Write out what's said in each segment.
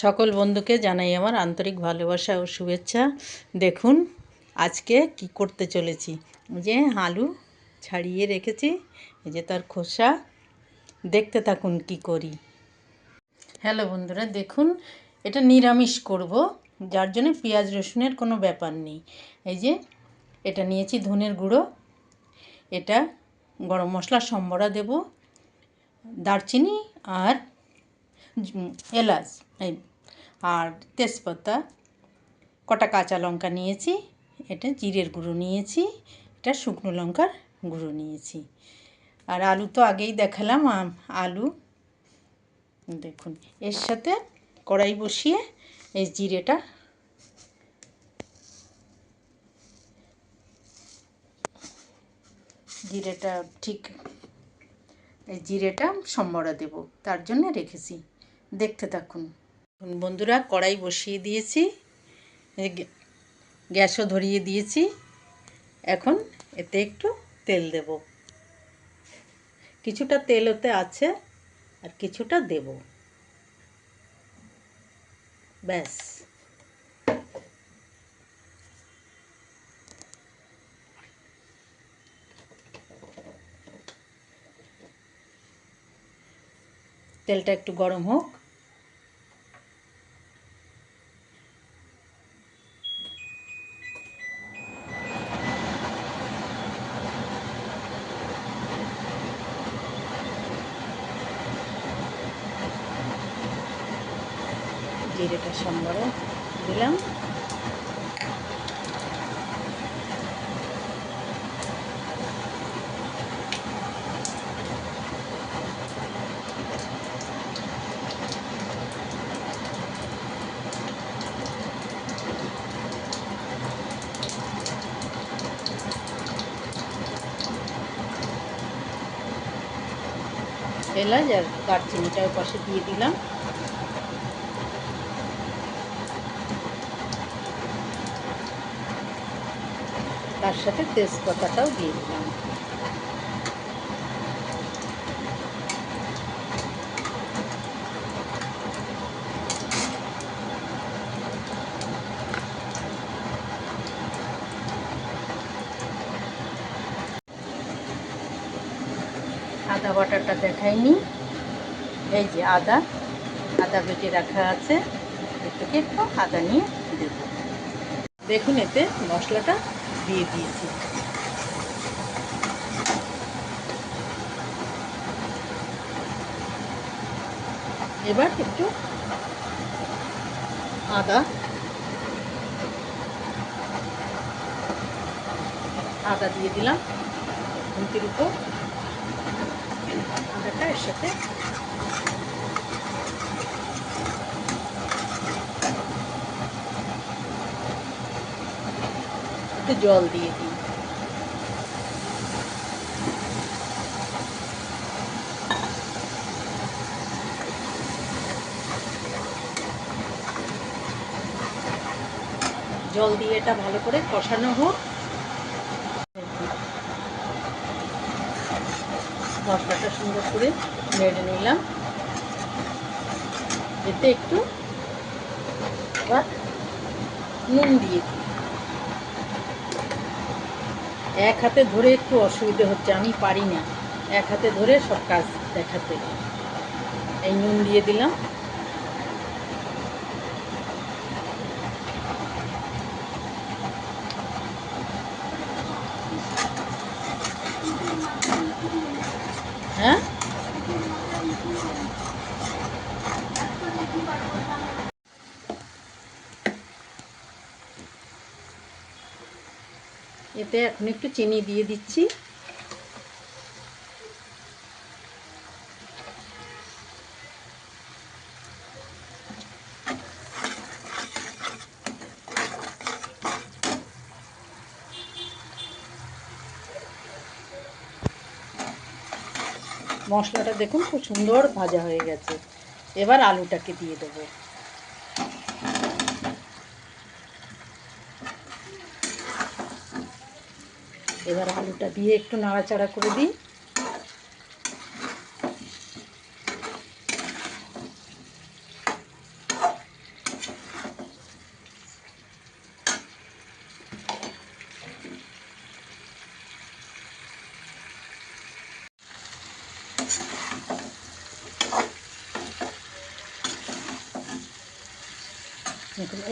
সকল বন্ধুকে জানাই আমার আন্তরিক ভালোবাসা ও শুভেচ্ছা। দেখুন, আজকে কি করতে চলেছি? যে আলু ছাড়িয়ে রেখেছি, এই যে তার খোসা। দেখতে থাকুন কি করি। হ্যালো বন্ধুরা, দেখুন, এটা নিরামিষ করব, যার জন্য পেঁয়াজ রসুনের কোনো ব্যাপার নেই। এই যে এটা নিয়েছি ধনের গুঁড়ো, এটা গরম মশলা সম্বরা দেব, দারচিনি আর এলাচ, এই, আর তেজপাতা, কটা কাঁচা লঙ্কা নিয়েছি, এটা জিরের গুঁড়ো নিয়েছি, এটা শুকনো লঙ্কার গুঁড়ো নিয়েছি। আর আলু তো আগেই দেখালাম আলু। দেখুন, এর সাথে কড়াই বসিয়ে এই জিরেটা জিরেটা ঠিক, এই জিরেটা সম্বরা দেব, তার জন্য রেখেছি। দেখতে থাকুন। বন্ধুরা কড়াই বসিয়ে দিয়েছি গ্যাসও ধরিয়ে দিয়েছি। এখন এতে একটু তেল দেব। কিছুটা তেল ওতে আছে আর কিছুটা দেব। ব্যাস। তেলটা একটু গরম হোক। জিরেটা সম্বরে দিলাম। এলাচ আর দারচিনিটাও পাশে দিয়ে দিলাম। তার সাথে তেজপাতাটাও দিয়ে দিলাম। আদা বাটাটা দেখাইনি এই যে আদা আদা বেটে রাখা আছে। এর থেকে একটু আদা নিয়ে দেব। দেখুন এতে মশলাটা দিয়ে দিয়েছি। এবার একটু আদা আদা দিয়ে দিলাম। খুন্তির উপর। আদাটা এর সাথে একটু জল দিয়ে দিই। জল দিয়ে এটা ভালো করে কষানো হোক। মশলাটা সুন্দর করে নেড়ে নিলাম। এতে একটু নুন দিয়ে দিই। এক হাতে ধরে একটু অসুবিধে হচ্ছে, আমি পারি না। এক হাতে ধরে সব কাজ দেখাতে। এই নুন দিয়ে দিলাম। হ্যাঁ? এতে এখন একটু চিনি দিয়ে দিচ্ছি। মশলাটা দেখুন, খুব সুন্দর ভাজা হয়ে গেছে। এবার আলুটাকে দিয়ে দেবো। এবার আলুটা দিয়ে একটু নাড়াচাড়া করে দিই।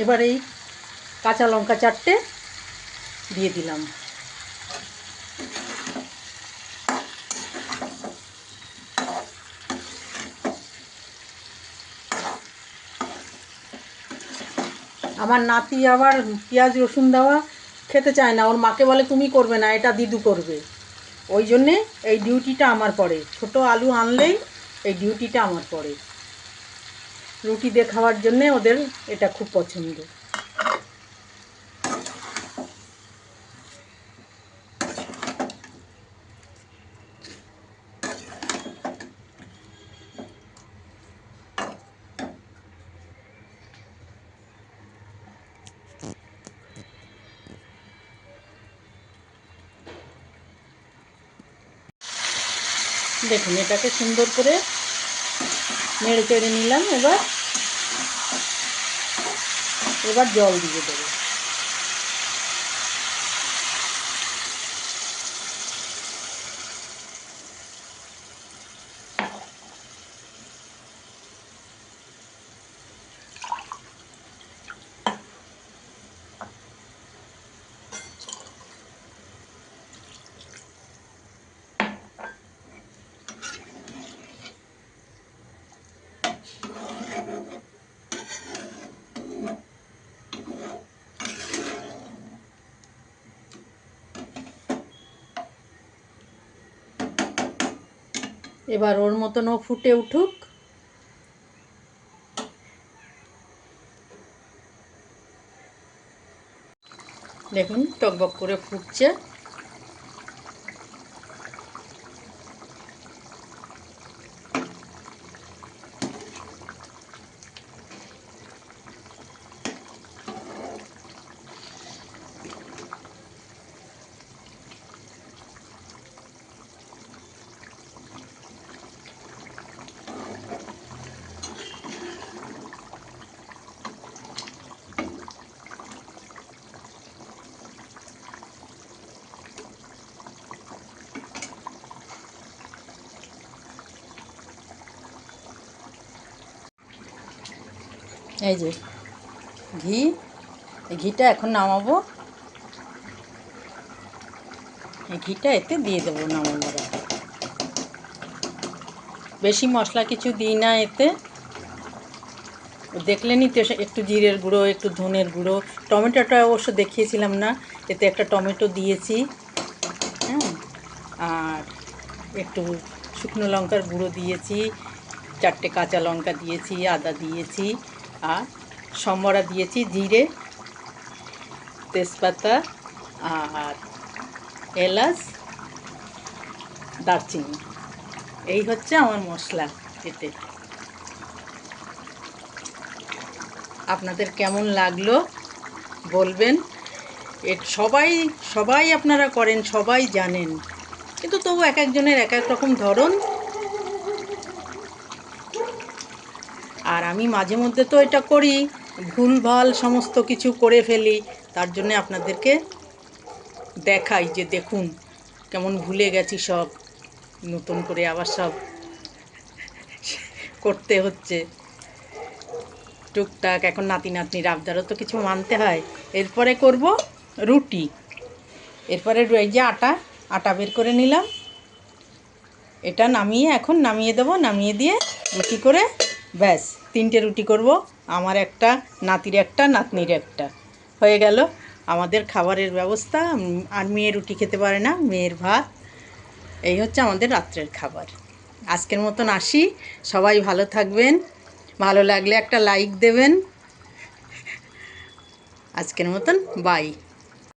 এবার এই কাঁচা লঙ্কা চারটে দিয়ে দিলাম। আমার নাতি আবার পেঁয়াজ, রসুন দেওয়া খেতে চায় না। ওর মাকে বলে, তুমি করবে না, এটা দিদু করবে। ওই জন্যে এই ডিউটিটা আমার পড়ে। ছোট আলু আনলেই এই ডিউটিটা আমার পড়ে। রুটি দিয়ে খাওয়ার জন্যে ওদের এটা খুব পছন্দ। দেখুন এটাকে সুন্দর করে নেড়ে চেড়ে নিলাম এবার এবার জল দিয়ে দেবো। এবার ওর মতনও ফুটে উঠুক। দেখুন টকবক করে ফুটছে। এই যে, ঘি, এই ঘিটা এখন নামাবো। এই ঘিটা এতে দিয়ে দেবো নামানোর বেশি মশলা কিছু দিই না এতে। দেখলেনই তো একটু জিরের গুঁড়ো, একটু ধনের গুঁড়ো। টমেটোটা অবশ্য দেখিয়েছিলাম না, এতে একটা টমেটো দিয়েছি। হ্যাঁ আর একটু শুকনো লঙ্কার গুঁড়ো দিয়েছি, চারটে কাঁচা লঙ্কা দিয়েছি, আদা দিয়েছি। আর সম্বরা দিয়েছি, জিরে, তেজপাতা আর এলাচ, দারচিনি। এই হচ্ছে আমার মশলা এতে। আপনাদের কেমন লাগল বলবেন। এ সবাই সবাই আপনারা করেন, সবাই জানেন। কিন্তু তবু এক একজনের এক এক রকম ধরন আর আমি মাঝে মধ্যে তো এটা করি ভুলভাল সমস্ত কিছু করে ফেলি, তার জন্য আপনাদেরকে দেখাই যে দেখুন কেমন ভুলে গেছি সব, নতুন করে আবার সব করতে হচ্ছে। টুকটাক এখন নাতি নাতনির আবদারও তো কিছু মানতে হয়। এরপরে করব রুটি। এরপরে এই যে আটা আটা বের করে নিলাম। এটা নামিয়ে, এখন নামিয়ে দেবো, নামিয়ে দিয়ে রুটি করে ব্যাস। তিনটে রুটি করব, আমার একটা, নাতির একটা, নাতনির একটা। হয়ে গেল। আমাদের খাবারের ব্যবস্থা আর মেয়ে রুটি খেতে পারে না, মেয়ের ভাত। এই হচ্ছে আমাদের রাত্রের খাবার। আজকের মতন আসি। সবাই ভালো থাকবেন। ভালো লাগলে একটা লাইক দেবেন। আজকের মতন বাই